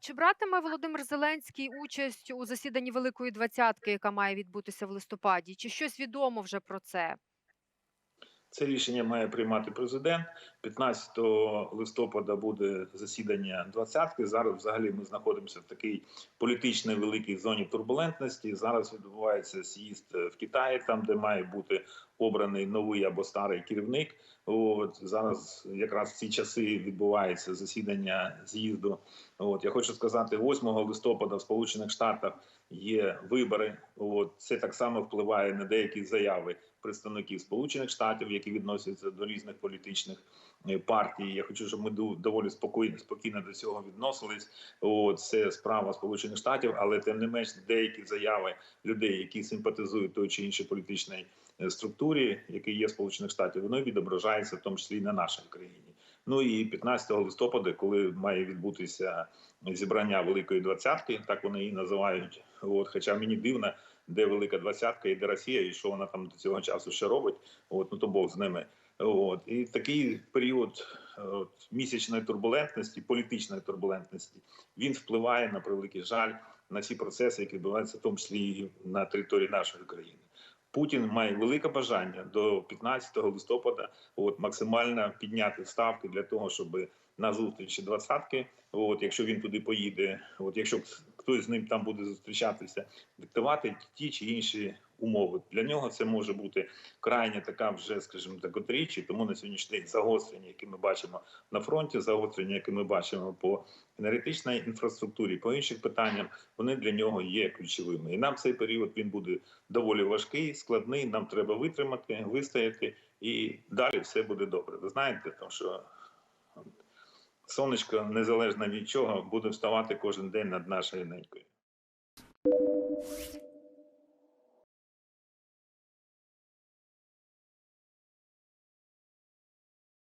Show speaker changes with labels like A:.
A: Чи братиме Володимир Зеленський участь у засіданні Великої двадцятки, яка має відбутися в листопаді? Чи щось відомо вже про це?
B: Це рішення має приймати президент. 15 листопада буде засідання двадцятки. Зараз взагалі ми знаходимося в такій політичній великій зоні турбулентності. Зараз відбувається з'їзд в Китаї, там де має бути обраний новий або старий керівник. От зараз якраз в ці часи відбувається засідання з'їзду. От я хочу сказати, 8 листопада в Сполучених Штатах є вибори. От це так само впливає на деякі заяви представників Сполучених Штатів, які відносяться до різних політичних е, партій. Я хочу, щоб ми доволі спокійно спокійно до цього відносились. О, це справа Сполучених Штатів, але тим не менш деякі заяви людей, які симпатизують той чи іншій політичній е, структурі, які є в Сполучених Штатів, воно відображається в тому числі і на нашій країні. Ну і 15 листопада, коли має відбутися зібрання Великої двадцятки, так вони її називають. От, хоча мені дивно, де Велика двадцятка і де Росія, і що вона там до цього часу ще робить. От, ну то Бог з ними. От і такий період от, місячної турбулентності, політичної турбулентності, він впливає на превеликий жаль на ці процеси, які відбуваються в тому числі і на території нашої країни. Путін має велике бажання до 15 листопада от максимально підняти ставки для того, щоб на зустрічі двадцятки, от якщо він туди поїде, от якщо хтось з ним там буде зустрічатися, диктувати ті чи інші умови. Для нього це може бути крайня така вже, скажімо так, от річ, і тому на сьогоднішній день загострення, які ми бачимо на фронті, загострення, які ми бачимо по енергетичній інфраструктурі, по інших питанням, вони для нього є ключовими. І нам цей період він буде доволі важкий, складний. Нам треба витримати, вистояти, і далі все буде добре. Ви знаєте, тому що сонечко, незалежно від чого, буде вставати кожен день над нашою ненькою.